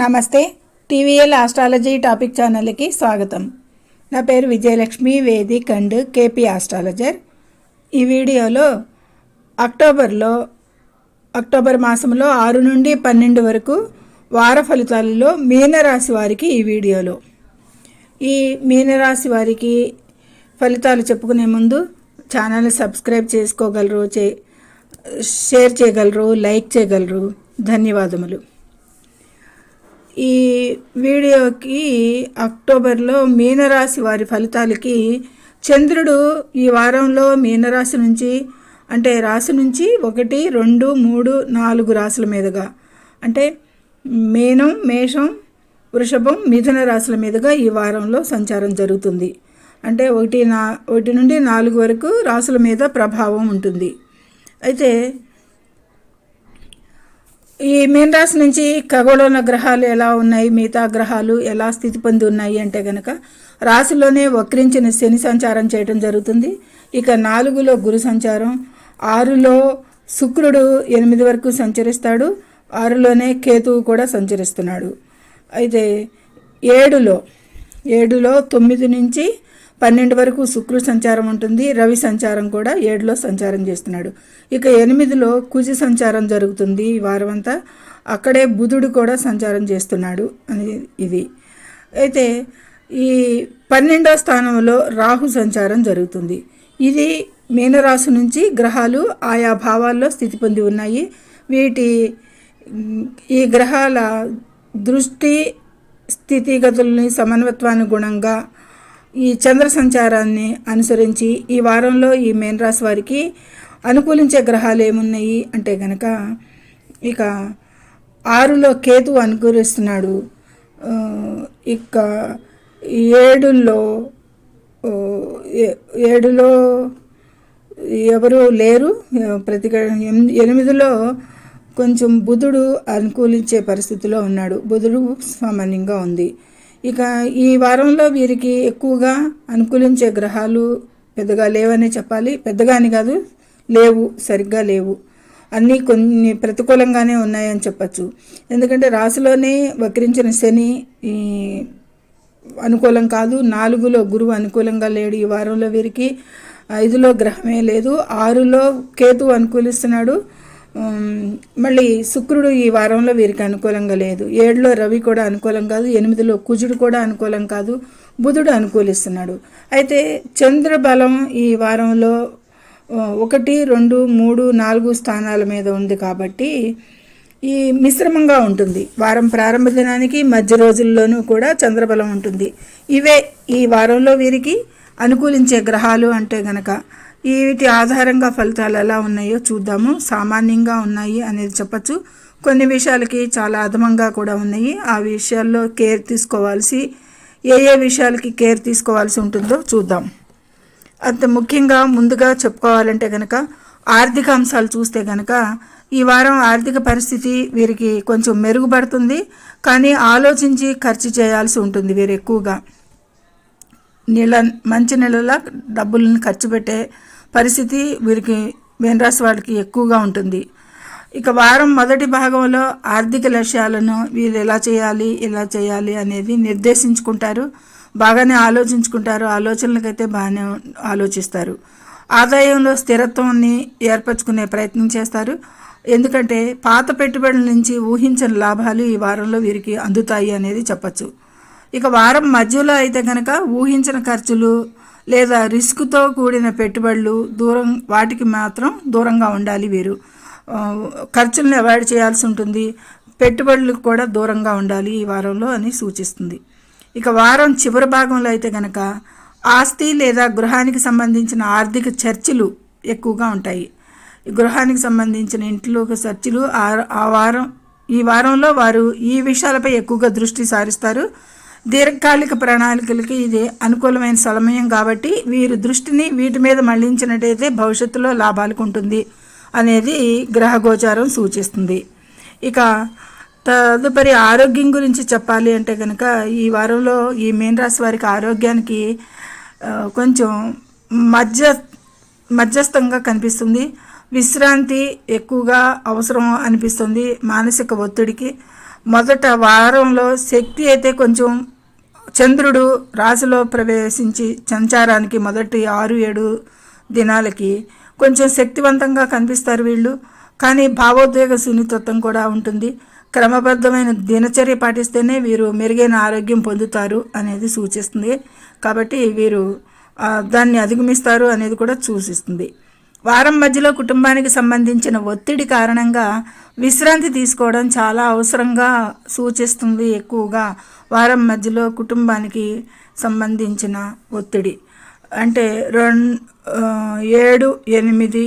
నమస్తే TVL astrology topic ఛానల్కి స్వాగతం. నా పేరు Vijayalakshmi Vedic and KP astrologer. ఈ వీడియోలో అక్టోబర్లో అక్టోబర్ మాసంలో ఆరు నుండి పన్నెండు వరకు వార ఫలితాలలో మీనరాశి వారికి ఈ వీడియోలో. ఈ మీనరాశి వారికి ఫలితాలు చెప్పుకునే ముందు ఛానల్ని సబ్స్క్రైబ్ చేసుకోగలరు చే షేర్ చేయగలరు లైక్ చేయగలరు. ధన్యవాదములు. ఈ వీడియోకి అక్టోబర్లో మీనరాశి వారి ఫలితాలకి చంద్రుడు ఈ వారంలో మీనరాశి నుంచి అంటే రాశి నుంచి ఒకటి రెండు మూడు నాలుగు రాశుల మీదుగా అంటే మీనం మేషం వృషభం మిథున రాశుల మీదుగా ఈ వారంలో సంచారం జరుగుతుంది. అంటే ఒకటి నా ఒకటి నుండి నాలుగు వరకు రాశుల మీద ప్రభావం ఉంటుంది. అయితే ఈ మీన రాశి నుంచి ఖగోళన గ్రహాలు ఎలా ఉన్నాయి మిగతా గ్రహాలు ఎలా స్థితి పొంది ఉన్నాయి అంటే కనుక రాశిలోనే వక్రించిన శని సంచారం చేయడం జరుగుతుంది. ఇక నాలుగులో గురు సంచారం ఆరులో శుక్రుడు ఎనిమిది వరకు సంచరిస్తాడు ఆరులోనే కేతువు కూడా సంచరిస్తున్నాడు. అయితే ఏడులో ఏడులో తొమ్మిది నుంచి పన్నెండు వరకు శుక్రుడు సంచారం ఉంటుంది రవి సంచారం కూడా ఏడులో సంచారం చేస్తున్నాడు. ఇక ఎనిమిదిలో కుజి సంచారం జరుగుతుంది ఈ వారం అంతా అక్కడే బుధుడు కూడా సంచారం చేస్తున్నాడు అని ఇది. అయితే ఈ పన్నెండో స్థానంలో రాహు సంచారం జరుగుతుంది. ఇది మీనరాశి నుంచి గ్రహాలు ఆయా భావాల్లో స్థితి పొంది ఉన్నాయి. వీటి ఈ గ్రహాల దృష్టి స్థితిగతుల్ని సమన్వత్వానుగుణంగా ఈ చంద్ర సంచారాన్ని అనుసరించి ఈ వారంలో ఈ మేన్ రాశి వారికి అనుకూలించే గ్రహాలు ఏమున్నాయి అంటే గనక ఇక ఆరులో కేతు అనుకూలిస్తున్నాడు. ఇక ఏడులో ఏ- ఏడులో ఎవరు లేరు. ప్రతి ఎనిమిదిలో కొంచెం బుధుడు అనుకూలించే పరిస్థితిలో ఉన్నాడు. బుధుడు సామాన్యంగా ఉంది. ఇక ఈ వారంలో వీరికి ఎక్కువగా అనుకూలించే గ్రహాలు పెద్దగా లేవనే చెప్పాలి. పెద్దగా అని కాదు లేవు సరిగ్గా లేవు. అన్నీ కొన్ని ప్రతికూలంగానే ఉన్నాయని చెప్పచ్చు. ఎందుకంటే రాశిలోనే వక్రించిన శని ఈ అనుకూలం కాదు. నాలుగులో గురువు అనుకూలంగా లేడు. ఈ వారంలో వీరికి ఐదులో గ్రహమే లేదు. ఆరులో కేతు అనుకూలిస్తున్నాడు. మళ్ళీ శుక్రుడు ఈ వారంలో వీరికి అనుకూలంగా లేదు. ఏడులో రవి కూడా అనుకూలం కాదు ఎనిమిదిలో కుజుడు కూడా అనుకూలం కాదు బుధుడు అనుకూలిస్తున్నాడు. అయితే చంద్ర బలం ఈ వారంలో ఒకటి రెండు మూడు నాలుగు స్థానాల మీద ఉంది కాబట్టి ఈ మిశ్రమంగా ఉంటుంది. వారం ప్రారంభ దినానికి మధ్య రోజుల్లోనూ కూడా చంద్రబలం ఉంటుంది. ఇవే ఈ వారంలో వీరికి అనుకూలించే గ్రహాలు అంటే గనక వీటి ఆధారంగా ఫలితాలు ఎలా ఉన్నాయో చూద్దాము. సామాన్యంగా ఉన్నాయి అనేది చెప్పచ్చు. కొన్ని విషయాలకి చాలా అధమంగా కూడా ఉన్నాయి. ఆ విషయాల్లో కేర్ తీసుకోవాల్సి ఏ ఏ విషయాలకి కేర్ తీసుకోవాల్సి ఉంటుందో చూద్దాం. అంత ముఖ్యంగా ముందుగా చెప్పుకోవాలంటే కనుక ఆర్థిక అంశాలు చూస్తే కనుక ఈ వారం ఆర్థిక పరిస్థితి వీరికి కొంచెం మెరుగుపడుతుంది. కానీ ఆలోచించి ఖర్చు చేయాల్సి ఉంటుంది వీరు ఎక్కువగా. నీళ్ళ మంచి నెలల డబ్బులను ఖర్చు పెట్టే పరిస్థితి వీరికి మీనరాశి వాళ్ళకి ఎక్కువగా ఉంటుంది. ఇక వారం మొదటి భాగంలో ఆర్థిక లక్ష్యాలను వీరు ఎలా చేయాలి ఎలా చేయాలి అనేది నిర్దేశించుకుంటారు. బాగానే ఆలోచించుకుంటారు. ఆలోచనలకైతే బాగానే ఆలోచిస్తారు. ఆదాయంలో స్థిరత్వాన్ని ఏర్పరచుకునే ప్రయత్నం చేస్తారు. ఎందుకంటే పాత పెట్టుబడుల నుంచి ఊహించని లాభాలు ఈ వారంలో వీరికి అందుతాయి అనేది చెప్పచ్చు. ఇక వారం మధ్యలో అయితే కనుక ఊహించిన ఖర్చులు లేదా రిస్క్తో కూడిన పెట్టుబడులు దూరం వాటికి మాత్రం దూరంగా ఉండాలి వీరు. ఖర్చులను అవాయిడ్ చేయాల్సి ఉంటుంది. పెట్టుబడులకు కూడా దూరంగా ఉండాలి ఈ వారంలో అని సూచిస్తుంది. ఇక వారం చివరి భాగంలో అయితే కనుక ఆస్తి లేదా గృహానికి సంబంధించిన ఆర్థిక చర్చలు ఎక్కువగా ఉంటాయి. ఈ గృహానికి సంబంధించిన ఇంట్లో చర్చలు ఆ వారం ఈ వారంలో వారు ఈ విషయాలపై ఎక్కువగా దృష్టి సారిస్తారు. దీర్ఘకాలిక ప్రణాళికలకి ఇది అనుకూలమైన సమయం కాబట్టి వీరు దృష్టిని వీటి మీద మళ్ళించినట్టయితే భవిష్యత్తులో లాభాలకు ఉంటుంది అనేది గ్రహ గోచారం సూచిస్తుంది. ఇక తదుపరి ఆరోగ్యం గురించి చెప్పాలి అంటే కనుక ఈ వారంలో ఈ మీన రాశి వారికి ఆరోగ్యానికి కొంచెం మధ్య మధ్యస్థంగా కనిపిస్తుంది. విశ్రాంతి ఎక్కువగా అవసరం అనిపిస్తుంది మానసిక ఒత్తిడికి. మొదట వారంలో శక్తి అయితే కొంచెం చంద్రుడు రాశిలో ప్రవేశించి సంచారానికి మొదటి ఆరు ఏడు దినాలకి కొంచెం శక్తివంతంగా కనిపిస్తారు వీళ్ళు. కానీ భావోద్వేగ సున్నితత్వం కూడా ఉంటుంది. క్రమబద్ధమైన దినచర్య పాటిస్తేనే వీరు మెరుగైన ఆరోగ్యం పొందుతారు అనేది సూచిస్తుంది. కాబట్టి వీరు దాన్ని అధిగమిస్తారు అనేది కూడా సూచిస్తుంది. వారం మధ్యలో కుటుంబానికి సంబంధించిన ఒత్తిడి కారణంగా విశ్రాంతి తీసుకోవడం చాలా అవసరంగా సూచిస్తుంది ఎక్కువగా వారం మధ్యలో కుటుంబానికి సంబంధించిన ఒత్తిడి. అంటే రెండు ఏడు ఎనిమిది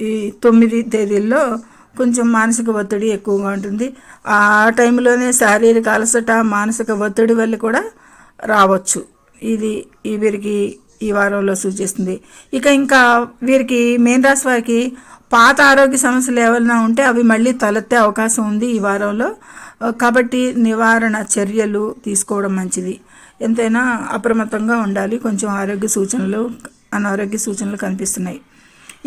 ఈ తొమ్మిది తేదీల్లో కొంచెం మానసిక ఒత్తిడి ఎక్కువగా ఉంటుంది. ఆ టైంలోనే శారీరక అలసట మానసిక ఒత్తిడి వల్ల కూడా రావచ్చు. ఇది వీరికి ఈ వారంలో సూచిస్తుంది ఇక ఇంకా వీరికి మేన్ రాశి వారికి పాత ఆరోగ్య సమస్యలు ఏమైనా ఉంటే అవి మళ్ళీ తలెత్తే అవకాశం ఉంది ఈ వారంలో. కాబట్టి నివారణ చర్యలు తీసుకోవడం మంచిది. ఎంతైనా అప్రమత్తంగా ఉండాలి. కొంచెం ఆరోగ్య సూచనలు అనారోగ్య సూచనలు కనిపిస్తున్నాయి.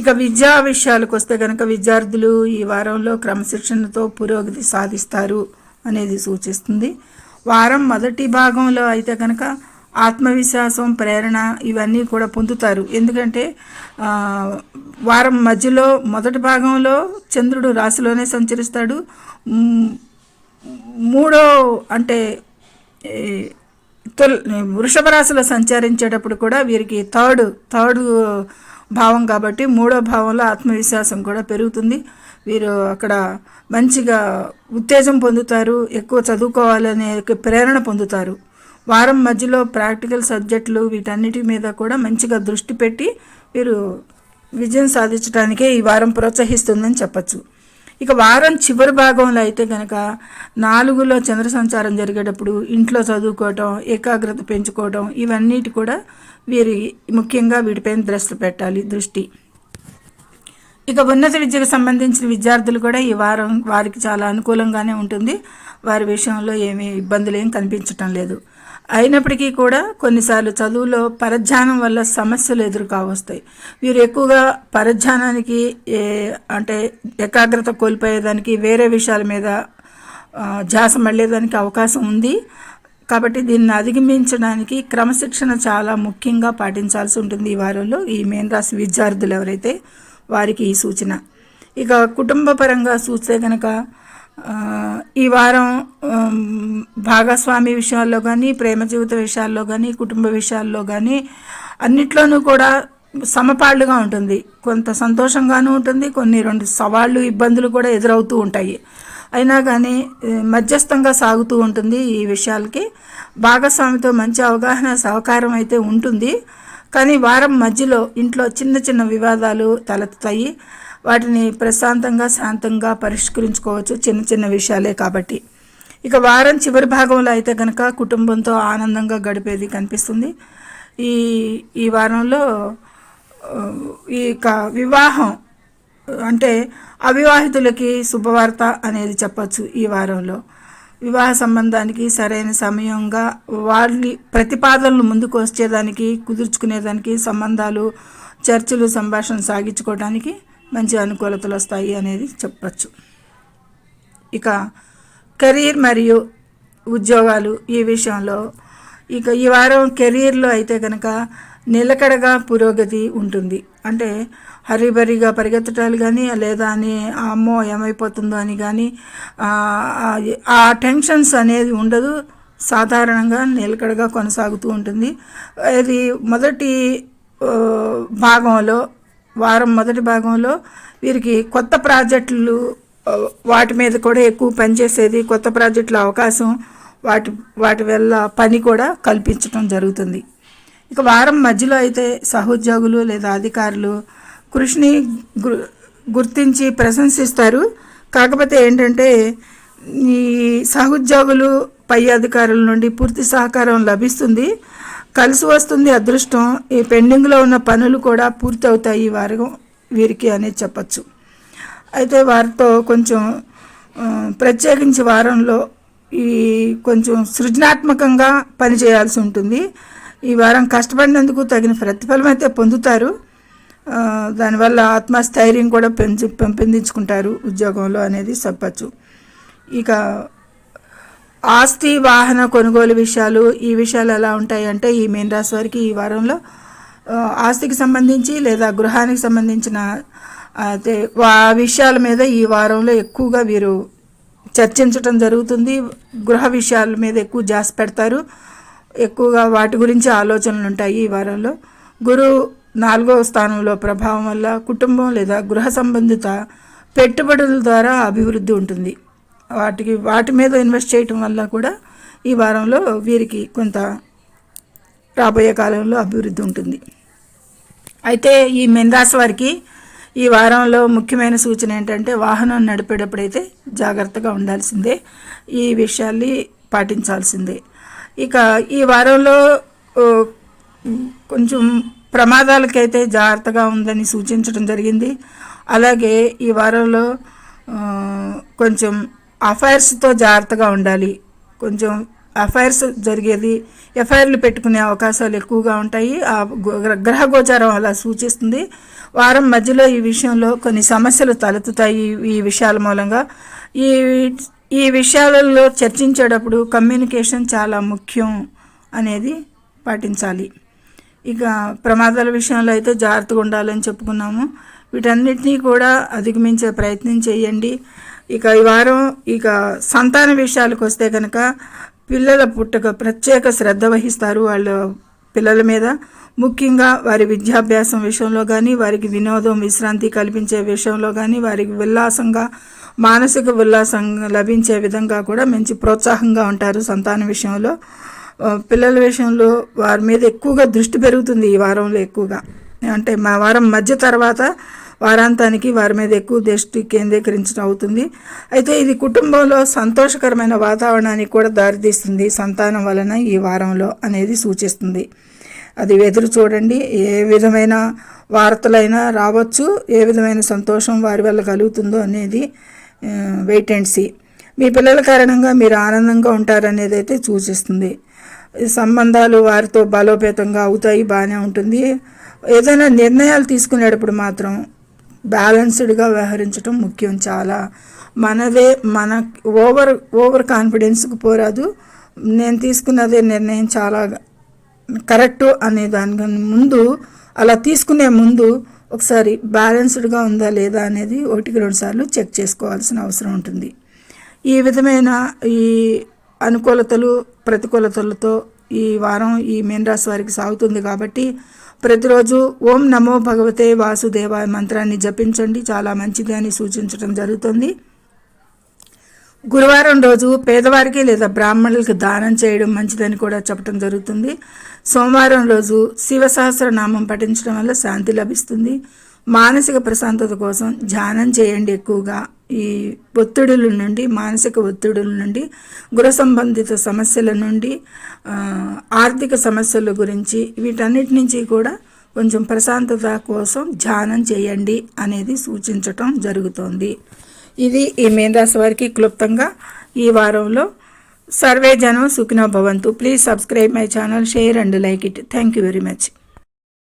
ఇక విద్యా విషయాలకు వస్తే కనుక విద్యార్థులు ఈ వారంలో క్రమశిక్షణతో పురోగతి సాధిస్తారు అనేది సూచిస్తుంది. వారం మొదటి భాగంలో అయితే కనుక ఆత్మవిశ్వాసం ప్రేరణ ఇవన్నీ కూడా పొందుతారు. ఎందుకంటే వారం మధ్యలో మొదటి భాగంలో చంద్రుడు రాశిలోనే సంచరిస్తాడు. మూడో అంటే తొల్ వృషభ రాశిలో సంచరించేటప్పుడు కూడా వీరికి థర్డ్ థర్డ్ భావం కాబట్టి మూడో భావంలో ఆత్మవిశ్వాసం కూడా పెరుగుతుంది. వీరు అక్కడ మంచిగా ఉత్తేజం పొందుతారు ఎక్కువ చదువుకోవాలనే ప్రేరణ పొందుతారు. వారం మధ్యలో ప్రాక్టికల్ సబ్జెక్టులు వీటన్నిటి మీద కూడా మంచిగా దృష్టి పెట్టి వీరు విజయం సాధించడానికే ఈ వారం ప్రోత్సహిస్తుందని చెప్పచ్చు. ఇక వారం చివరి భాగంలో అయితే కనుక నాలుగులో చంద్ర సంచారం జరిగేటప్పుడు ఇంట్లో చదువుకోవటం ఏకాగ్రత పెంచుకోవడం ఇవన్నిటి కూడా వీరి ముఖ్యంగా వీటిపైన దృష్టి పెట్టాలి దృష్టి. ఇక ఉన్నత విద్యకు సంబంధించిన విద్యార్థులు కూడా ఈ వారం వారికి చాలా అనుకూలంగానే ఉంటుంది. వారి విషయంలో ఏమీ ఇబ్బందులు ఏం కనిపించటం లేదు. అయినప్పటికీ కూడా కొన్నిసార్లు చదువులో పరధ్యానం వల్ల సమస్యలు ఎదురు కావస్తాయి వీరు ఎక్కువగా పరధ్యానానికి అంటే ఏకాగ్రత కోల్పోయేదానికి వేరే విషయాల మీద ధ్యాస మళ్ళేదానికి అవకాశం ఉంది. కాబట్టి దీన్ని అధిగమించడానికి క్రమశిక్షణ చాలా ముఖ్యంగా పాటించాల్సి ఉంటుంది ఈ వారంలో. ఈ మెయిన్ రాశి విద్యార్థులు ఎవరైతే వారికి ఈ సూచన. ఇక కుటుంబ పరంగా చూస్తే కనుక ఈ వారం భాగస్వామి విషయాల్లో కానీ ప్రేమ జీవిత విషయాల్లో కానీ కుటుంబ విషయాల్లో కానీ అన్నిట్లోనూ కూడా సమపాళ్ళుగా ఉంటుంది. కొంత సంతోషంగానూ ఉంటుంది కొన్ని రెండు సవాళ్ళు ఇబ్బందులు కూడా ఎదురవుతూ ఉంటాయి. అయినా కానీ మధ్యస్థంగా సాగుతూ ఉంటుంది ఈ విషయాలకి. భాగస్వామితో మంచి అవగాహన సహకారం అయితే ఉంటుంది. కానీ వారం మధ్యలో ఇంట్లో చిన్న చిన్న వివాదాలు తలెత్తుతాయి. వాటిని ప్రశాంతంగా శాంతంగా పరిష్కరించుకోవచ్చు. చిన్న చిన్న విషయాలే కాబట్టి. ఇక వారం చివరి భాగంలో అయితే కనుక కుటుంబంతో ఆనందంగా గడిపేది కనిపిస్తుంది. ఈ ఈ వారంలో ఈ యొక్క వివాహం అంటే అవివాహితులకి శుభవార్త అనేది చెప్పచ్చు ఈ వారంలో. వివాహ సంబంధానికి సరైన సమయంగా వాళ్ళ ప్రతిపాదనలు ముందుకు వచ్చేదానికి కుదుర్చుకునేదానికి సంబంధాలు చర్చలు సంభాషణ సాగించుకోవడానికి మంచి అనుకూలతలు వస్తాయి అనేది చెప్పచ్చు. ఇక కెరీర్ మరియు ఉద్యోగాలు ఈ విషయంలో ఇక ఈ వారం కెరీర్లో అయితే కనుక నిలకడగా పురోగతి ఉంటుంది. అంటే హరిబరిగా పరిగెత్తటాలు కానీ లేదా అని అమ్మో ఏమైపోతుందో అని కానీ ఆ, టెన్షన్స్ అనేది ఉండదు. సాధారణంగా నిలకడగా కొనసాగుతూ ఉంటుంది. ఇది మొదటి భాగంలో వారం మొదటి భాగంలో వీరికి కొత్త ప్రాజెక్టులు వాటి మీద కూడా ఎక్కువ పనిచేసేది కొత్త ప్రాజెక్టుల అవకాశం వాటి వాటి వల్ల పని కూడా కల్పించడం జరుగుతుంది. ఇక వారం మధ్యలో అయితే సహోద్యోగులు లేదా అధికారులు కృషిని గు గుర్తించి ప్రశంసిస్తారు. కాకపోతే ఏంటంటే ఈ సహోద్యోగులు పై అధికారుల నుండి పూర్తి సహకారం లభిస్తుంది. కలిసి వస్తుంది అదృష్టం. ఈ పెండింగ్లో ఉన్న పనులు కూడా పూర్తి అవుతాయి ఈ వారం వీరికి అనేది చెప్పచ్చు. అయితే వారితో కొంచెం ప్రత్యేకించి వారంలో ఈ కొంచెం సృజనాత్మకంగా పనిచేయాల్సి ఉంటుంది. ఈ వారం కష్టపడినందుకు తగిన ప్రతిఫలం అయితే పొందుతారు. దానివల్ల ఆత్మస్థైర్యం కూడా పెంచి పెంపొందించుకుంటారు ఉద్యోగంలో అనేది చెప్పచ్చు. ఇక ఆస్తి వాహన కొనుగోలు విషయాలు ఈ విషయాలు ఎలా ఉంటాయి అంటే ఈ మీన రాశి వారికి ఈ వారంలో ఆస్తికి సంబంధించి లేదా గృహానికి సంబంధించిన అయితే ఆ విషయాల మీద ఈ వారంలో ఎక్కువగా వీరు చర్చించటం జరుగుతుంది. గృహ విషయాల మీద ఎక్కువ జాస్ పెడతారు. ఎక్కువగా వాటి గురించి ఆలోచనలు ఉంటాయి ఈ వారంలో. గురు నాలుగవ స్థానంలో ప్రభావం వల్ల కుటుంబం లేదా గృహ సంబంధిత పెట్టుబడుల ద్వారా అభివృద్ధి ఉంటుంది. వాటికి వాటి మీద ఇన్వెస్ట్ చేయటం వల్ల కూడా ఈ వారంలో వీరికి కొంత రాబోయే కాలంలో అభివృద్ధి ఉంటుంది. అయితే ఈ మినరాశి వారికి ఈ వారంలో ముఖ్యమైన సూచన ఏంటంటే వాహనం నడిపేటప్పుడైతే జాగ్రత్తగా ఉండాల్సిందే. ఈ విషయాల్ని పాటించాల్సిందే. ఇక ఈ వారంలో కొంచెం ప్రమాదాలకైతే జాగ్రత్తగా ఉందని సూచించడం జరిగింది. అలాగే ఈ వారంలో కొంచెం అఫైర్స్తో జాగ్రత్తగా ఉండాలి. కొంచెం అఫైర్స్ జరిగేది ఎఫ్ఐఆర్లు పెట్టుకునే అవకాశాలు ఎక్కువగా ఉంటాయి. ఆ గ్ర- గ్రహ గోచారం అలా సూచిస్తుంది. వారం మధ్యలో ఈ విషయంలో కొన్ని సమస్యలు తలెత్తుతాయి ఈ- ఈ విషయాల మూలంగా. ఈ ఈ విషయాలలో చర్చించేటప్పుడు కమ్యూనికేషన్ చాలా ముఖ్యం అనేది పాటించాలి. ఇక ప్రమాదాల విషయంలో అయితే జాగ్రత్తగా ఉండాలని చెప్పుకున్నాము. వీటన్నిటినీ కూడా అధిగమించే ప్రయత్నం చేయండి. ఇక ఈ వారం ఇక సంతాన విషయాలకు వస్తే కనుక పిల్లల పుట్టక ప్రత్యేక శ్రద్ధ వహిస్తారు వాళ్ళ పిల్లల మీద. ముఖ్యంగా వారి విద్యాభ్యాసం విషయంలో కానీ వారికి వినోదం విశ్రాంతి కల్పించే విషయంలో కానీ వారికి ఉల్లాసంగా మానసిక ఉల్లాసం లభించే విధంగా కూడా మంచి ప్రోత్సాహంగా ఉంటారు సంతాన విషయంలో. పిల్లల విషయంలో వారి మీద ఎక్కువగా దృష్టి పెరుగుతుంది ఈ వారంలో ఎక్కువగా. అంటే మా వారం మధ్య తర్వాత వారాంతానికి వారి మీద ఎక్కువ దృష్టి కేంద్రీకరించడం అవుతుంది. అయితే ఇది కుటుంబంలో సంతోషకరమైన వాతావరణానికి కూడా దారితీస్తుంది. సంతానం వలన ఈ వారంలో అనేది సూచిస్తుంది. అది ఎదురు చూడండి. ఏ విధమైన వార్తలైనా రావచ్చు. ఏ విధమైన సంతోషం వారి వల్ల కలుగుతుందో అనేది వెయిట్ అండ్ సీ మీ పిల్లల కారణంగా మీరు ఆనందంగా ఉంటారనేది అయితే సూచిస్తుంది. సంబంధాలు వారితో బలోపేతంగా అవుతాయి బాగానే ఉంటుంది. ఏదైనా నిర్ణయాలు తీసుకునేటప్పుడు మాత్రం బ్యాలెన్స్డ్గా వ్యవహరించడం ముఖ్యం చాలా. మనదే మన ఓవర్ ఓవర్ కాన్ఫిడెన్స్కి పోరాదు. నేను తీసుకున్నదే నిర్ణయం చాలా కరెక్ట్ అనే దానికన్నా ముందు అలా తీసుకునే ముందు ఒకసారి బ్యాలెన్స్డ్గా ఉందా లేదా అనేది ఒకటికి రెండు సార్లు చెక్ చేసుకోవాల్సిన అవసరం ఉంటుంది. ఈ విధమైన ఈ అనుకూలతలు ప్రతికూలతలతో ఈ వారం ఈ మీనరాశి వారికి సాగుతుంది కాబట్టి ప్రతిరోజు ఓం నమో భగవతే వాసుదేవాయ మంత్రాన్ని జపించండి. చాలా మంచిది అని సూచించడం జరుగుతుంది. గురువారం రోజు పేదవారికి లేదా బ్రాహ్మణులకు దానం చేయడం మంచిదని కూడా చెప్పడం జరుగుతుంది. సోమవారం రోజు శివ సహస్రనామం పఠించడం వల్ల శాంతి లభిస్తుంది. మానసిక ప్రశాంతత కోసం ధ్యానం చేయండి ఎక్కువగా. ఈ ఒత్తిడుల నుండి మానసిక ఒత్తిడుల నుండి గృహ సంబంధిత సమస్యల నుండి ఆర్థిక సమస్యల గురించి వీటన్నిటి నుంచి కూడా కొంచెం ప్రశాంతత కోసం ధ్యానం చేయండి అనేది సూచించటం జరుగుతోంది. ఇది ఈ మేధాస్ వారికి క్లుప్తంగా ఈ వారంలో సర్వే జనం సుఖినో భవంతు. Please subscribe my channel share and like it. Thank you very much.